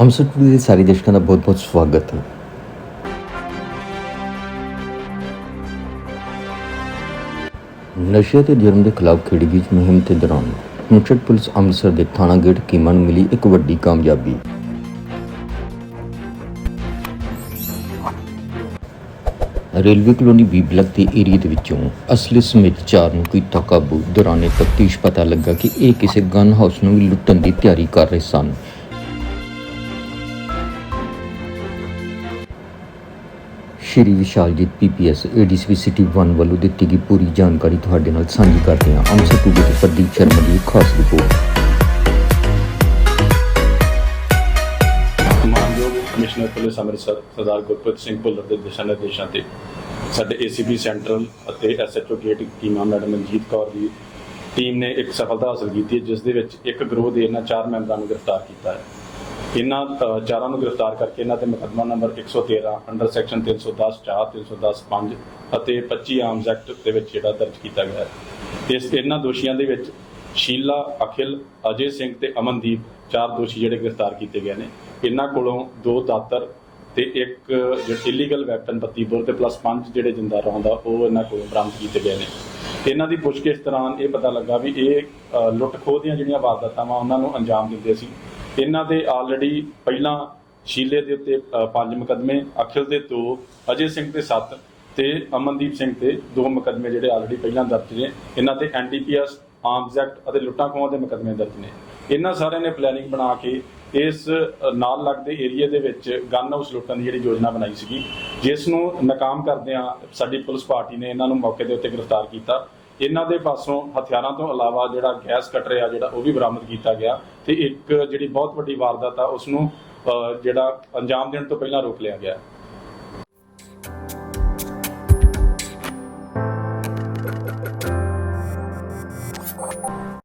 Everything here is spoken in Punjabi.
ਅੰਮ੍ਰਿਤਸਰ ਟੂਡੇ ਦੇ ਸਾਰੇ ਦਰਸ਼ਕਾਂ ਦਾ ਬਹੁਤ-ਬਹੁਤ ਸਵਾਗਤ ਹੈ ਨਸ਼ੇ ਤੇ ਜੁਰਮ ਦੇ ਖਿਲਾਫ ਖੇੜੀ ਗਈ ਮੁਹਿੰਮ ਦੇ ਦੌਰਾਨ ਮੁੰਸ਼ਟ ਪੁਲਿਸ ਅੰਮ੍ਰਿਤਸਰ ਦੇ ਥਾਣਾ ਗੇਟ ਕੀਮਾ ਨੂੰ ਮਿਲੀ ਇੱਕ ਵੱਡੀ ਕਾਮਯਾਬੀ। ਰੇਲਵੇ ਕਲੋਨੀ ਬੀ ਬਲਕ ਦੇ ਏਰੀਆ ਦੇ ਵਿੱਚੋਂ ਅਸਲੀ ਸਮੇਤ ਚਾਰ ਨੂੰ ਕੀਤਾ ਕਾਬੂ ਦੌਰਾਨੇ ਤਫਤੀਸ਼ ਪਤਾ ਲੱਗਾ ਕਿ ਇਹ ਕਿਸੇ ਗਨ ਹਾਊਸ ਨੂੰ ਵੀ ਲੁੱਟਣ ਦੀ ਤਿਆਰੀ ਕਰ ਰਹੇ ਸਨ। Shri Vishaljit PPS ADCP city 1 ਵੱਲੋਂ ਦਿੱਤੀ ਗਈ ਪੂਰੀ ਜਾਣਕਾਰੀ ਤੁਹਾਡੇ ਨਾਲ ਸਾਂਝੀ ਕਰਦੇ ਹਾਂ। ਅੰਮ੍ਰਿਤਸਰ ਟੂਡੇ ਤੋਂ ਪ੍ਰਦੀਪ ਸ਼ਰਮਾ ਦੀ ਖਾਸ ਰਿਪੋਰਟ। ਮਾਨਯੋਗ ਕਮਿਸ਼ਨਰ ਪੁਲਿਸ ਅੰਮ੍ਰਿਤਸਰ, ਸਰਦਾਰ ਗੁਰਪ੍ਰੀਤ ਸਿੰਘ ਭੁੱਲਰ ਦੇ ਦਿਸ਼ਾ ਨਿਰਦੇਸ਼ਾਂ ਤੇ ਸਾਡੇ ਏਸੀਪੀ ਸੈਂਟਰਲ ਅਤੇ ਐਸਐਚਓ ਗੇਟ ਕੀਮਾ ਮੈਡਮ ਮਨਜੀਤ ਕੌਰ ਦੀ ਟੀਮ ਨੇ ਇੱਕ ਸਫਲਤਾ ਹਾਸਲ ਕੀਤੀ ਹੈ, ਜਿਸ ਦੇ ਵਿੱਚ ਇੱਕ ਗਰੋਹ ਦੇ ਇਹਨਾਂ ਚਾਰ ਮੈਂਬਰਾਂ ਨੂੰ ਗ੍ਰਿਫਤਾਰ ਕੀਤਾ ਹੈ। ਇਹਨਾਂ ਚਾਰਾਂ ਨੂੰ ਗ੍ਰਿਫਤਾਰ ਕਰਕੇ ਇਹਨਾਂ ਤੇ ਮੁਕੱਦਮਾ ਨੰਬਰ 113 ਅੰਡਰ ਸੈਕਸ਼ਨ 310 4 310 5 ਅਤੇ 25 ਆਰਮਸ ਐਕਟ ਦੇ ਵਿੱਚ ਜਿਹੜਾ ਦਰਜ ਕੀਤਾ ਗਿਆ ਹੈ। ਇਸ, ਇਹਨਾਂ ਦੋਸ਼ੀਆਂ ਦੇ ਵਿੱਚ ਸ਼ੀਲਾ, ਅਖਿਲ, ਅਜੇ ਸਿੰਘ ਤੇ ਅਮਨਦੀਪ ਚਾਰ ਦੋਸ਼ੀ ਜਿਹੜੇ ਗ੍ਰਿਫਤਾਰ ਕੀਤੇ ਗਏ ਨੇ। ਇਹਨਾਂ ਕੋਲੋਂ ਦੋ ਦਾਤਰ ਤੇ ਇੱਕ ਜਿਹੜਾ ਇਲੀਗਲ ਵੈਪਨ 32 ਬੋਰ ਤੇ ਪਲੱਸ 5 ਜਿਹੜੇ ਜਿੰਦਾ ਰੌਂਦਾ ਉਹ ਇਹਨਾਂ ਕੋਲੋਂ ਬਰਾਮਦ ਕੀਤੇ ਗਏ ਨੇ। ਇਹਨਾਂ ਦੀ ਪੁੱਛਗਿੱਛ ਦੌਰਾਨ ਇਹ ਪਤਾ ਲੱਗਾ ਵੀ ਇਹ ਲੁੱਟ ਖੋਹ ਦੀਆਂ ਜਿਹੜੀਆਂ ਵਾਰਦਾਤਾਂ ਵਾ, ਉਹਨਾਂ ਨੂੰ ਅੰਜਾਮ ਦਿੰਦੇ ਸੀ। ਇਹਨਾਂ ਦੇ ਆਲਰੇਡੀ ਪਹਿਲਾਂ ਸ਼ੀਲੇ ਦੇ ਉੱਤੇ ਪੰਜ ਮੁਕੱਦਮੇ, ਅਖਿਲ ਦੇ ਦੋ, ਅਜੇ ਸਿੰਘ ਤੇ ਸੱਤ ਤੇ ਅਮਨਦੀਪ ਸਿੰਘ ਤੇ ਦੋ ਮੁਕੱਦਮੇ ਜਿਹੜੇ ਆਲਰੇਡੀ ਪਹਿਲਾਂ ਦਰਜ ਨੇ। ਇਹਨਾਂ ਤੇ ਐਨਡੀਪੀਐਸ ਆਰਮਸ ਐਕਟ ਅਤੇ ਲੁੱਟਾਂ ਖੋਹਾਂ ਦੇ ਮੁਕੱਦਮੇ ਦਰਜ ਨੇ। ਇਹਨਾਂ ਸਾਰਿਆਂ ਨੇ ਪਲੈਨਿੰਗ ਬਣਾ ਕੇ ਇਸ ਨਾਲ ਲੱਗਦੇ ਏਰੀਆ ਦੇ ਵਿੱਚ ਗਨ ਹਾਊਸ ਲੁੱਟਣ ਦੀ ਜਿਹੜੀ ਯੋਜਨਾ ਬਣਾਈ ਸੀਗੀ, ਜਿਸ ਨੂੰ ਨਾਕਾਮ ਕਰਦਿਆਂ ਸਾਡੀ ਪੁਲਿਸ ਪਾਰਟੀ ਨੇ ਇਹਨਾਂ ਨੂੰ ਮੌਕੇ ਦੇ ਉੱਤੇ ਗ੍ਰਿਫਤਾਰ ਕੀਤਾ। ਇਹਨਾਂ ਦੇ ਪਾਸੋਂ ਹਥਿਆਰਾਂ ਤੋਂ ਇਲਾਵਾ ਜਿਹੜਾ ਗੈਸ ਕਟਰ ਆ ਜਿਹੜਾ ਉਹ ਵੀ ਬਰਾਮਦ ਕੀਤਾ ਗਿਆ ਤੇ ਇੱਕ ਜਿਹੜੀ ਬਹੁਤ ਵੱਡੀ ਵਾਰਦਾਤ ਆ ਉਸ ਨੂੰ ਜਿਹੜਾ ਅੰਜਾਮ ਦੇਣ ਤੋਂ ਪਹਿਲਾਂ ਰੋਕ ਲਿਆ ਗਿਆ।